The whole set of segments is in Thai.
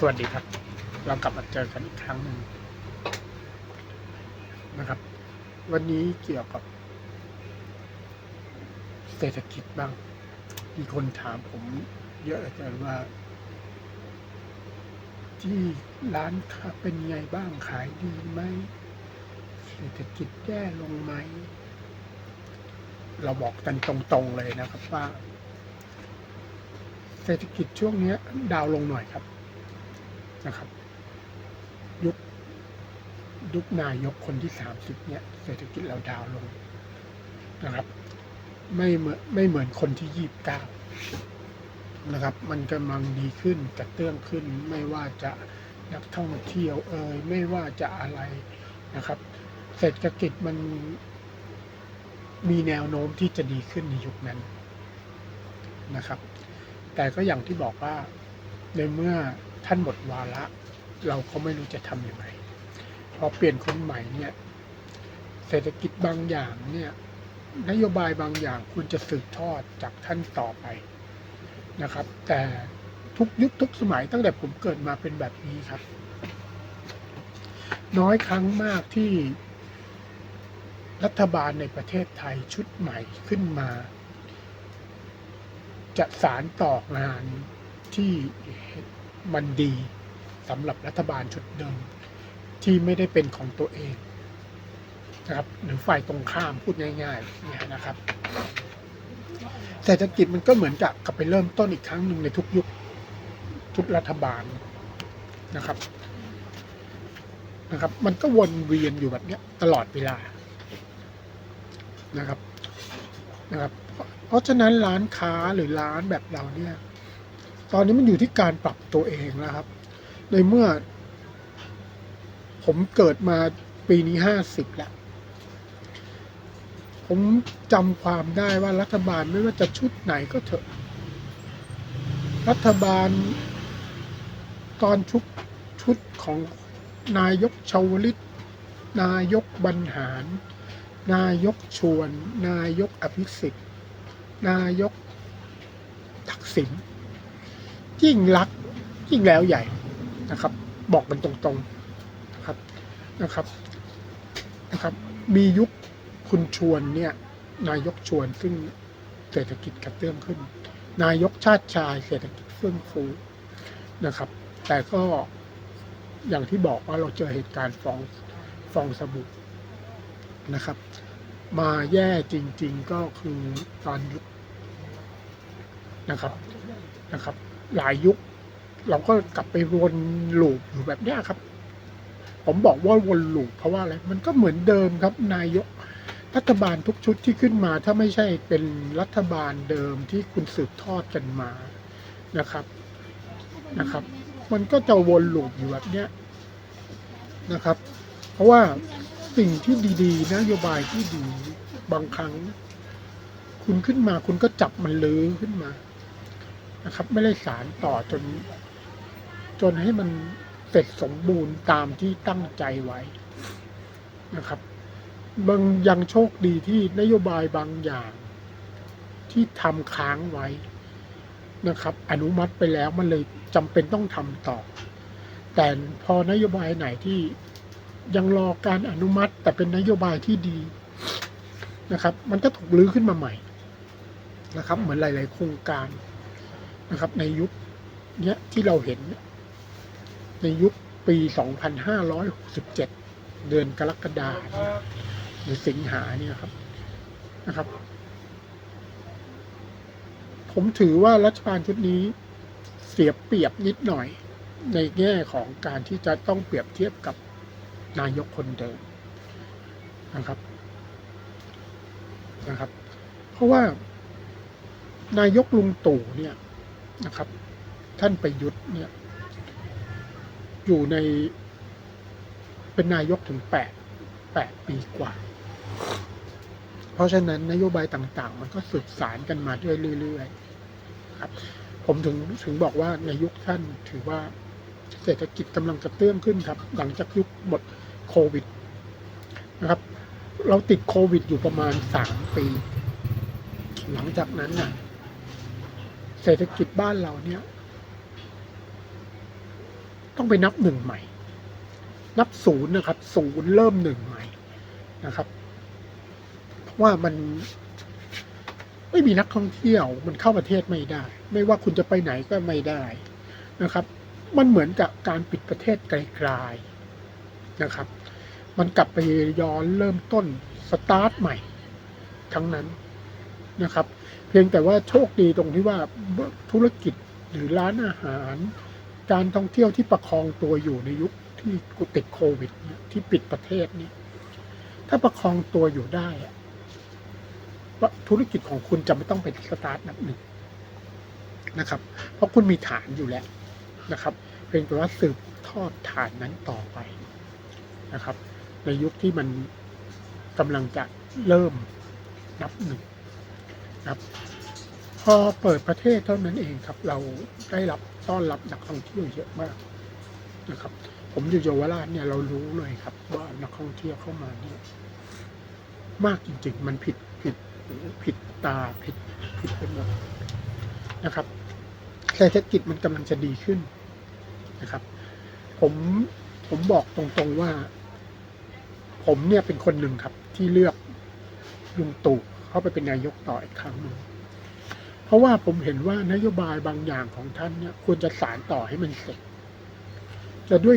สวัสดีครับ เรากลับมาเจอกันอีกครั้งหนึ่งนะครับ วันนี้เกี่ยวกับ เศรษฐกิจบ้าง มีคนถามผมเยอะเหลือเกินว่า ที่ร้านค้าเป็นไงบ้างขายดีไหมเศรษฐกิจแย่ลงไหม เราบอกกันตรงๆเลยนะครับว่า เศรษฐกิจช่วงนี้ดาวลงหน่อยครับ นะครับยุคยุคนายกคนที่สามสิบเนี่ยเศรษฐกิจเราดาวลงนะครับ ไม่เหมือนไม่เหมือนคนที่ยี่บเก้านะครับ มันกำลังดีขึ้นกระเตื้องขึ้น ไม่ว่าจะนักท่องเที่ยวเอ่ยไม่ว่าจะอะไรนะครับ เศรษฐกิจมันมีแนวโน้มที่จะดีขึ้นในยุคนั้นนะครับ แต่ก็อย่างที่บอกว่าในเมื่อ ท่านหมดวาระ เราก็ไม่รู้จะทำยังไงพอเปลี่ยนคนใหม่เนี่ยเศรษฐกิจบางอย่างเนี่ยนโยบายบางอย่างคุณจะสืบทอดจากท่านต่อไปนะครับ แต่ทุกยุคทุกสมัยตั้งแต่ผมเกิดมาเป็นแบบนี้ครับ น้อยครั้งมากที่รัฐบาลในประเทศไทยชุดใหม่ขึ้นมา จะสารต่องานที่ มันดีสำหรับรัฐบาลชุดเดิมที่ไม่ได้เป็นของตัวเองนะครับหรือฝ่ายตรงข้ามพูดง่ายๆเนี่ยนะครับเศรษฐกิจมันก็เหมือนกับกลับไปเริ่มต้นอีกครั้งหนึ่งในทุกยุคทุกรัฐบาลนะครับนะครับ มันก็วนเวียนอยู่แบบเนี้ยตลอดเวลานะครับนะครับ เพราะฉะนั้นร้านค้าหรือร้านแบบเราเนี่ย ตอนนี้มันอยู่ที่การปรับตัวเองแล้วครับ ในเมื่อ ผมเกิดมาปีนี้ห้าสิบแล้ว ผมจำความได้ว่ารัฐบาลไม่ว่าจะชุดไหนก็เถอะ รัฐบาลตอนชุดชุดของนายกชาวลิต นายกบรรหาร นายกชวน นายกอภิสิทธิ์ นายกทักษิณ ยิ่งรักยิ่งแล้วใหญ่นะครับ บอกกันตรงๆนะครับนะครับนะครับ มียุคคุณชวนเนี่ยนายกชวนซึ่งเศรษฐกิจกระเตื้องขึ้น นายกชาติชายเศรษฐกิจเฟื่องฟูนะครับ แต่ก็อย่างที่บอกว่าเราเจอเหตุการณ์ฟองฟองสบู่นะครับ มาแย่จริง ๆก็คือตอนยุคนะครับนะครับ หลายยุค เราก็กลับไปวนลูปอยู่แบบนี้ครับ ผมบอกว่าวนลูปเพราะว่าอะไรมันก็เหมือนเดิมครับ นายกรัฐบาลทุกชุดที่ขึ้นมา ถ้าไม่ใช่เป็นรัฐบาลเดิมที่คุณสืบทอดกันมานะครับนะครับ มันก็จะวนลูปอยู่แบบเนี้ยนะครับ เพราะว่าสิ่งที่ดีๆ นโยบายที่ดีบางครั้ง คุณขึ้นมาคุณก็จับมันลื้อขึ้นมา นะครับ ไม่ได้สารต่อจน จนให้มันเสร็จสมบูรณ์ตามที่ตั้งใจไว้นะครับบางยังโชคดีที่นโยบายบางอย่าง ที่ทำค้างไว้นะครับ อนุมัติไปแล้วมันเลยจำเป็นต้องทำต่อ แต่พอนโยบายไหนที่ยังรอการอนุมัติ แต่เป็นนโยบายที่ดีนะครับ มันก็ถูกลื้อขึ้นมาใหม่นะครับ เหมือนหลาย ๆ โครงการ นะครับ ในยุคเนี้ยที่เราเห็นเนี่ยในยุคปี 2567 เดือนกรกฎาคมหรือสิงหาเนี่ยครับนะครับ ผมถือว่ารัฐบาลชุดนี้เสียเปรียบนิดหน่อย ในแง่ของการที่จะต้องเปรียบเทียบกับนายกคนเดิมนะครับนะครับ เพราะว่านายกลุงตู่เนี่ย นะครับ ท่านประยุทธ์เนี่ยอยู่ในเป็นนายกถึงแปดแปดปีกว่า เพราะฉะนั้นนโยบายต่างๆ มันก็สืบสารกันมาเรื่อยๆครับ ผมถึงถึงบอกว่าในยุคท่านถือว่าเศรษฐกิจกำลังกระเตื้องขึ้นครับ หลังจากยุคหมดโควิดนะครับ เราติดโควิดอยู่ประมาณสามปี หลังจากนั้นน่ะ ศรษฐกิจบ้านเราเนี่ยต้องไปนับหนึ่งใหม่ นับศูนย์นะครับศูนย์เริ่มหนึ่งใหม่นะครับเพราะว่ามันไม่มีนักท่องเที่ยวมันเข้าประเทศไม่ได้ ไม่ว่าคุณจะไปไหนก็ไม่ได้นะครับ มันเหมือนกับการปิดประเทศไกลๆนะครับ มันกลับไปย้อนเริ่มต้นสตาร์ทใหม่ ทั้งนั้นนะครับ เพียงแต่ว่าโชคดีตรงที่ว่าธุรกิจหรือร้านอาหาร การท่องเที่ยวที่ประคองตัวอยู่ในยุคที่กูติดโควิดเนี่ยที่ปิดประเทศนี่ถ้าประคองตัวอยู่ได้อะว่าธุรกิจของคุณจะไม่ต้องไปสตาร์ทนับหนึ่งนะครับ เพราะคุณมีฐานอยู่แล้วนะครับเพียงแต่ว่าสืบทอดฐานนั้นต่อไปนะครับ ในยุคที่มันกำลังจะเริ่มนับหนึ่ง ครับ พอเปิดประเทศเท่านั้นเองครับ เราได้รับต้อนรับนักท่องเที่ยวเยอะมากนะครับ ผมอยู่เยาวราชเนี่ยเรารู้เลยครับ ว่านักท่องเที่ยวเข้ามาเนี่ยมากจริง ๆ มันผิดผิดหูผิดตาผิดผิดไปหมดนะครับเศรษฐกิจมันกำลังจะดีขึ้นนะครับ ผมผมบอกตรงๆว่า ผมเนี่ยเป็นคนหนึ่งครับ ที่เลือกลุงตู่ เข้าไปเป็นนายกต่ออีกครั้งหนึ่งเพราะว่าผมเห็นว่านโยบายบางอย่างของท่านเนี่ยควรจะสารต่อให้มันเสร็จแต่ด้วย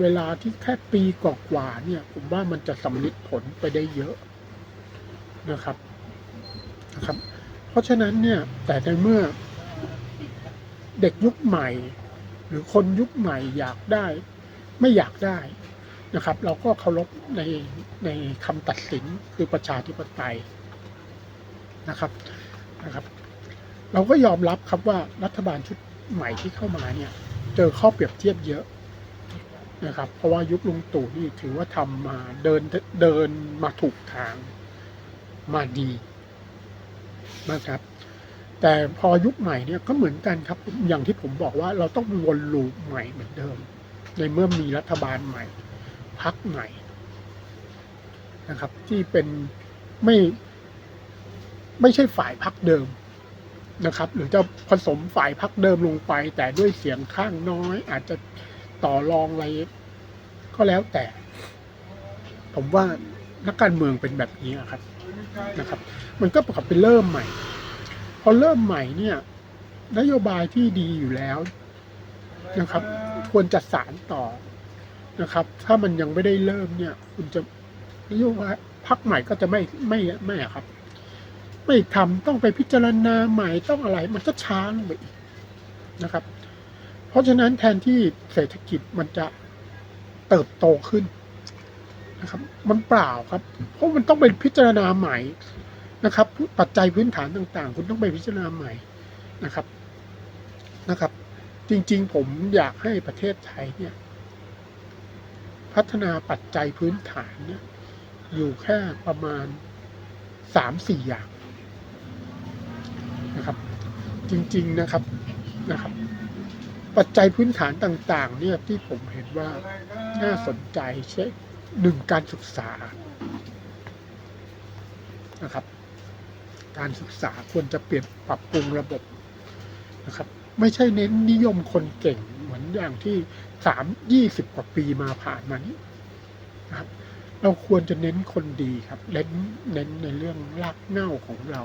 เวลาที่แค่ปีกว่าเนี่ย ผมว่ามันจะสำลิดผลไปได้เยอะนะครับนะครับ เพราะฉะนั้นเนี่ย แต่ในเมื่อเด็กยุคใหม่ หรือคนยุคใหม่อยากได้ ไม่อยากได้นะครับ เราก็เคารพในในคำตัดสินคือประชาธิปไตย นะครับนะครับ เราก็ยอมรับครับว่ารัฐบาลชุดใหม่ที่เข้ามาเนี่ย เจอข้อเปรียบเทียบเยอะนะครับ เพราะว่ายุคลุงตู่นี่ถือว่าทำมาเดินเดินมาถูกทางมาดีนะครับ แต่พอยุคใหม่เนี่ยก็เหมือนกันครับอย่างที่ผมบอกว่าเราต้องวนลูปใหม่เหมือนเดิม ในเมื่อมีรัฐบาลใหม่พักใหม่นะครับ ที่เป็นไม่ ไม่ใช่ฝ่ายพักเดิมนะครับ หรือจะผสมฝ่ายพักเดิมลงไป แต่ด้วยเสียงข้างน้อย อาจจะต่อรองอะไรก็แล้วแต่ ผมว่านักการเมืองเป็นแบบนี้ครับนะครับ มันก็ประกอบเป็นเริ่มใหม่ พอเริ่มใหม่เนี่ย นโยบายที่ดีอยู่แล้วนะครับ ควรจะสารต่อนะครับ ถ้ามันยังไม่ได้เริ่มเนี่ย คุณจะนโยบายพักใหม่ก็จะไม่ไม่ไม่อะครับ ไม่ทำต้องไปพิจารณาใหม่ต้องอะไร มันก็ช้าลงไปอีกนะครับ เพราะฉะนั้นแทนที่เศรษฐกิจมันจะเติบโตขึ้นนะครับ มันเปล่าครับ เพราะมันต้องไปพิจารณาใหม่นะครับ ปัจจัยพื้นฐานต่างๆ คุณต้องไปพิจารณาใหม่นะครับนะครับ จริงๆ ผมอยากให้ประเทศไทยเนี่ย พัฒนาปัจจัยพื้นฐานเนี่ยอยู่แค่ประมาณสามสี่อย่าง นะครับ จริงๆนะครับนะครับ ปัจจัยพื้นฐานต่าง ๆ เนี่ยที่ผมเห็นว่าน่าสนใจเช่นหนึ่งการศึกษานะครับ การศึกษาควรจะเปลี่ยนปรับปรุงระบบนะครับ ไม่ใช่เน้นนิยมคนเก่งเหมือนอย่างที่สามยี่สิบกว่าปีมาผ่านมานี้นะครับเราควรจะเน้นคนดีครับ เน้นเน้นในเรื่องรากเหง้าของเรา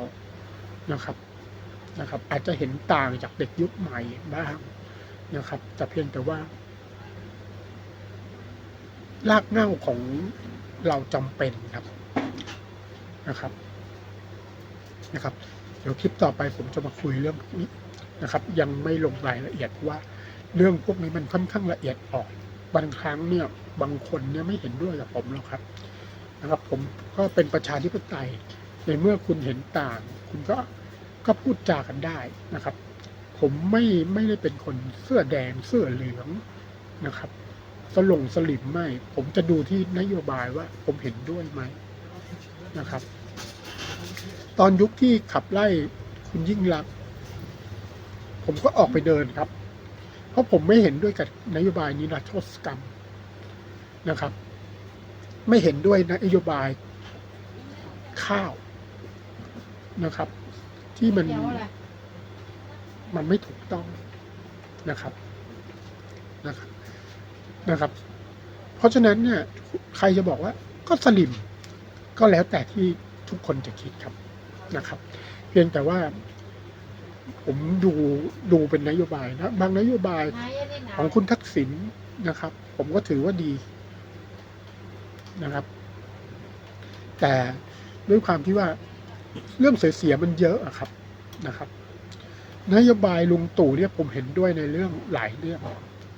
นะครับ นะครับ อาจจะเห็นต่างจากเด็กยุคใหม่บ้างนะครับ แต่เพียงแต่ว่า รากเง้าของเราจำเป็นครับนะครับนะครับ เดี๋ยวคลิปต่อไปผมจะมาคุยเรื่องนี้นะครับ ยังไม่ลงรายละเอียดว่า เรื่องพวกนี้มันค่อนข้างละเอียดอ่อนบางครั้งเนี่ยบางคนเนี่ยไม่เห็นด้วยกับผมหรอกครับนะครับ ผมก็เป็นประชาธิปไตยในเมื่อคุณเห็นต่าง คุณก็ ก็พูดจากันได้นะครับ ผมไม่ไม่ได้เป็นคนเสื้อแดงเสื้อเหลืองนะครับ สลงสลิมไม่ ผมจะดูที่นโยบายว่าผมเห็นด้วยไหมนะครับ ตอนยุคที่ขับไล่คุณยิ่งรัก ผมก็ออกไปเดินครับ เพราะผมไม่เห็นด้วยกับนโยบายนิรโทษกรรมนะครับ ไม่เห็นด้วยนโยบายข้าวนะครับ ที่มันมันไม่ถูกต้องนะครับนะครับนะครับ เพราะฉะนั้นเนี่ยใครจะบอกว่าก็สลิมก็แล้วแต่ที่ทุกคนจะคิดครับนะครับ เพียงแต่ว่าผมดูดูเป็นนโยบายนะบางนโยบายของคุณทักษิณนะครับ ผมก็ถือว่าดีนะครับ แต่ด้วยความที่ว่า เรื่องเสียๆมันเยอะอะครับนะครับ นโยบายลุงตู่เนี่ยผมเห็นด้วยในเรื่องหลายเรื่อง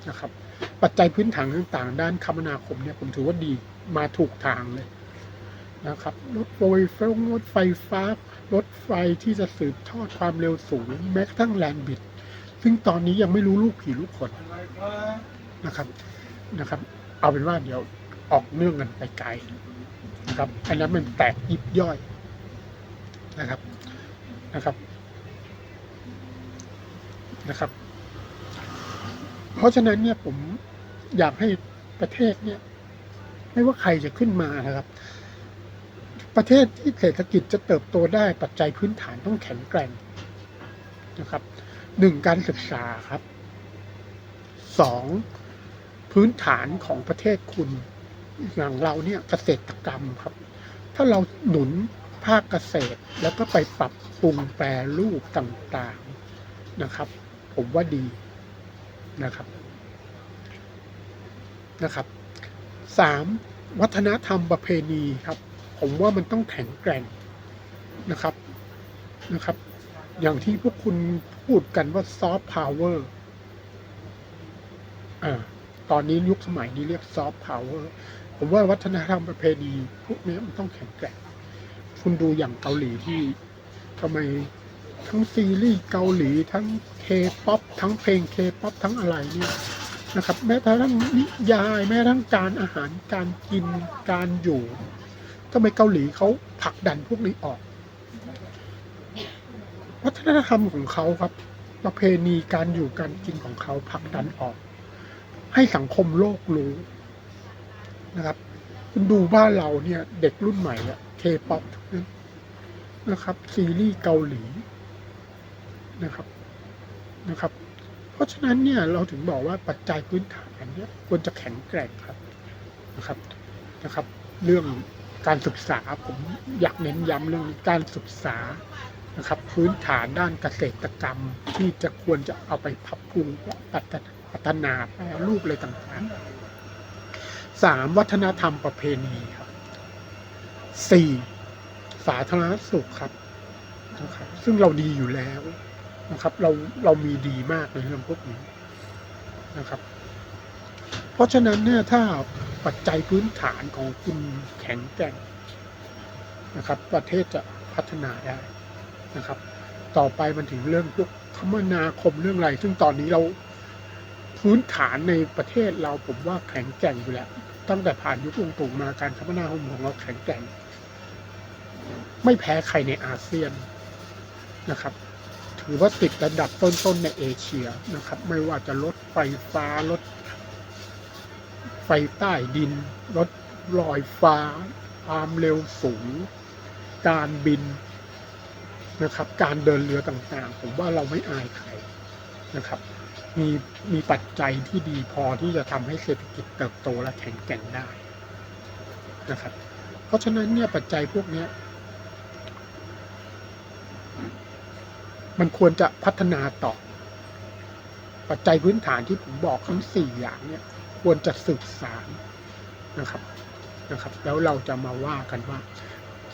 นะครับ ปัจจัยพื้นฐานต่างๆ ด้านคมนาคมเนี่ยผมถือว่าดีมาถูกทางเลยนะครับรถไฟฟ้ารถไฟฟ้ารถไฟที่จะสืบทอดความเร็วสูงแม้กระทั่งแลนบิด ซึ่งตอนนี้ยังไม่รู้ลูกผีลูกคนนะครับนะครับ เอาเป็นว่าเดี๋ยวออกเนื่องกันไปไกลนะครับอันนั้นมันแตกยิบย่อย นะครับนะครับนะครับ เพราะฉะนั้นเนี่ยผมอยากให้ประเทศเนี่ย ไม่ว่าใครจะขึ้นมานะครับ ประเทศที่เศรษฐกิจจะเติบโตได้ปัจจัยพื้นฐานต้องแข็งแกร่งนะครับหนึ่งการศึกษาครับสองพื้นฐานของประเทศคุณอย่างเราเนี่ยเกษตรกรรมครับ ถ้าเราหนุน ภาคเกษตร แล้วก็ไปปรับปรุงแปรรูปต่างๆนะครับ ผมว่าดีนะครับนะครับสามวัฒนธรรมประเพณีครับ ผมว่ามันต้องแข็งแกร่งนะครับนะครับ อย่างที่พวกคุณพูดกันว่าซอฟต์พาวเวอร์อ่าตอนนี้ยุคสมัยนี้เรียกซอฟต์พาวเวอร์ผมว่าวัฒนธรรมประเพณีพวกนี้มันต้องแข็งแกร่ง คุณดูอย่างเกาหลีที่ทำไมทั้งซีรีส์เกาหลีทั้งเคป๊อปทั้งเพลงเคป๊อปทั้งอะไรเนี่ยนะครับ แม้กระทั่งนิยาย แม้กระทั่งการอาหารการกินการอยู่ทำไมเกาหลีเขาผลักดันพวกนี้ออก วัฒนธรรมของเขาครับ ประเพณีการอยู่การกินของเขาผลักดันออก ให้สังคมโลกรู้นะครับ คุณดูบ้านเราเนี่ย เด็กรุ่นใหม่อะ เคป๊อปนะครับ ซีรีส์เกาหลีนะครับนะครับ เพราะฉะนั้นเนี่ยเราถึงบอกว่าปัจจัยพื้นฐานเนี่ยควรจะแข็งแกร่งครับนะครับนะครับ เรื่องการศึกษาผมอยากเน้นย้ำเรื่องการศึกษานะครับ พื้นฐานด้านเกษตรกรรมที่จะควรจะเอาไปพับปรุงพัฒนาแปรรูปอะไรต่างๆสามวัฒนธรรมประเพณีครับ สี่สาธารณสุขครับนะครับ ซึ่งเราดีอยู่แล้วนะครับ เราเรามีดีมากในเรื่องพวกนี้นะครับ เพราะฉะนั้นเนี่ยถ้าปัจจัยพื้นฐานของคุณแข็งแกร่งนะครับ ประเทศจะพัฒนาได้นะครับ ต่อไปมันถึงเรื่องพวกคมนาคมเรื่องอะไร ซึ่งตอนนี้เราพื้นฐานในประเทศเราผมว่าแข็งแกร่งอยู่แล้ว ตั้งแต่ผ่านยุคลุงตู่มาการคมนาคมของเราแข็งแกร่ง ไม่แพ้ใครในอาเซียนนะครับ ถือว่าติดระดับต้นๆในเอเชียนะครับ ไม่ว่าจะรถไฟฟ้ารถไฟใต้ดิน รถลอยฟ้า ความเร็วสูง การบินนะครับ การเดินเรือต่างๆ ผมว่าเราไม่อายใครนะครับ มีมีปัจจัยที่ดีพอที่จะทำให้เศรษฐกิจเติบโตและแข็งแกร่งได้นะครับ เพราะฉะนั้นเนี่ยปัจจัยพวกนี้ มันควรจะพัฒนาต่อ ปัจจัยพื้นฐานที่ผมบอกทั้งสี่อย่างเนี่ยควรจะศึกษารนะครับนะครับ แล้วเราจะมาว่ากันว่า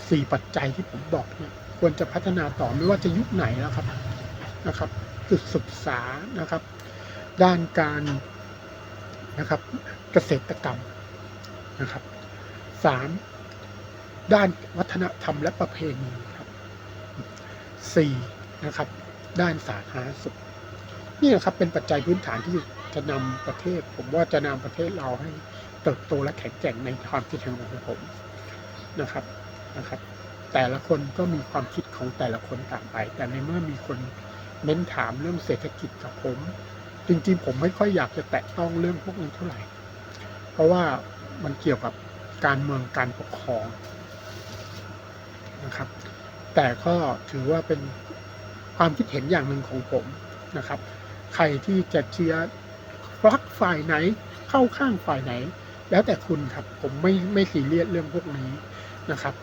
สี่ปัจจัยที่ผมบอกเนี่ยควรจะพัฒนาต่อไม่ว่าจะยุคไหนแล้วครับนะครับศึกศึกษานะครับ ด้านการนะครับเกษตรกรรมนะครับสามด้านวัฒนธรรมและประเพณีครับสี่ นะครับ ด้านสาธารณสุขนี่นะครับเป็นปัจจัยพื้นฐานที่จะนำประเทศ ผมว่าจะนำประเทศเราให้เติบโตและแข็งแกร่งในความคิดเห็นของผมนะครับนะครับ แต่ละคนก็มีความคิดของแต่ละคนต่างไป แต่ในเมื่อมีคนเน้นถามเรื่องเศรษฐกิจกับผม จริงๆ ผมไม่ค่อยอยากจะแตะต้องเรื่องพวกนี้เท่าไหร่ เพราะว่ามันเกี่ยวกับการเมืองการปกครองนะครับ แต่ก็ถือว่าเป็น ความคิดเห็นอย่างหนึ่งของผมนะครับ ใครที่จะเชียร์รักฝ่ายไหนเข้าข้างฝ่ายไหน แล้วแต่คุณครับผมไม่ไม่ซีเรียสเรื่องพวกนี้นะครับ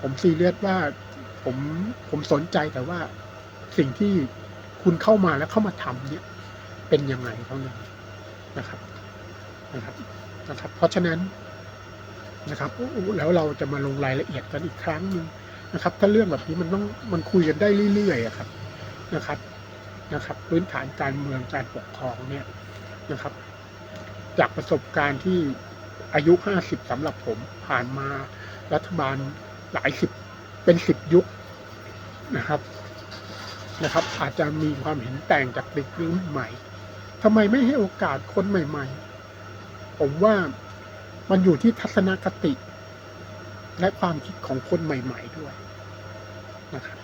ผมซีเรียสว่าผมผมสนใจแต่ว่าสิ่งที่คุณเข้ามาแล้วเข้ามาทำเนี่ยเป็นยังไงเท่านั้นนะครับนะครับนะครับ เพราะฉะนั้นนะครับแล้วเราจะมาลงรายละเอียดกันอีกครั้งหนึ่งนะครับ ถ้าเรื่องแบบนี้มันต้องมันคุยกันได้เรื่อยๆครับ นะครับนะครับ พื้นฐานการเมืองการปกครองเนี่ยนะครับ จากประสบการณ์ที่อายุห้าสิบสำหรับผมผ่านมารัฐบาลหลายสิบเป็นสิบยุคนะครับนะครับ อาจจะมีความเห็นแต่งจากเด็กรุ่นใหม่ทำไมไม่ให้โอกาสคนใหม่ ๆ ผมว่ามันอยู่ที่ทัศนคติ และความคิดของคนใหม่ ๆด้วยนะครับ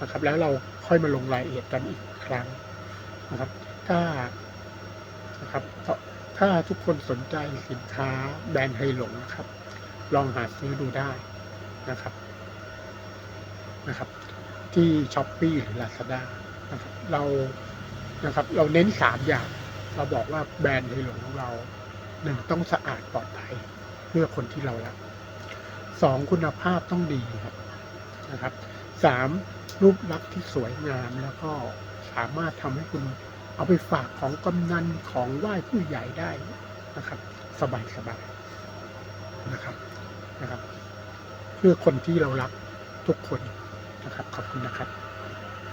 นะครับ แล้วเราค่อยมาลงรายละเอียดกันอีกครั้งนะครับ ถ้านะครับถ้าทุกคนสนใจสินค้าแบรนด์ไฮหลงนะครับ ลองหาซื้อดูได้นะครับนะครับ ที่ช้อปปี้หรือ Lazada นะครับเรานะครับเราเน้นสามอย่าง เราบอกว่าแบรนด์ไฮหลงของเราหนึ่งต้องสะอาดปลอดภัยเพื่อคนที่เรารักสองคุณภาพต้องดีครับนะครับสาม รูปลักษณ์ที่สวยงามแล้วก็สามารถทำให้คุณเอาไปฝากของกำนันของไหว้ผู้ใหญ่ได้นะครับ สบายสบายนะครับนะครับ เพื่อคนที่เรารักทุกคนนะครับ ขอบคุณนะครับ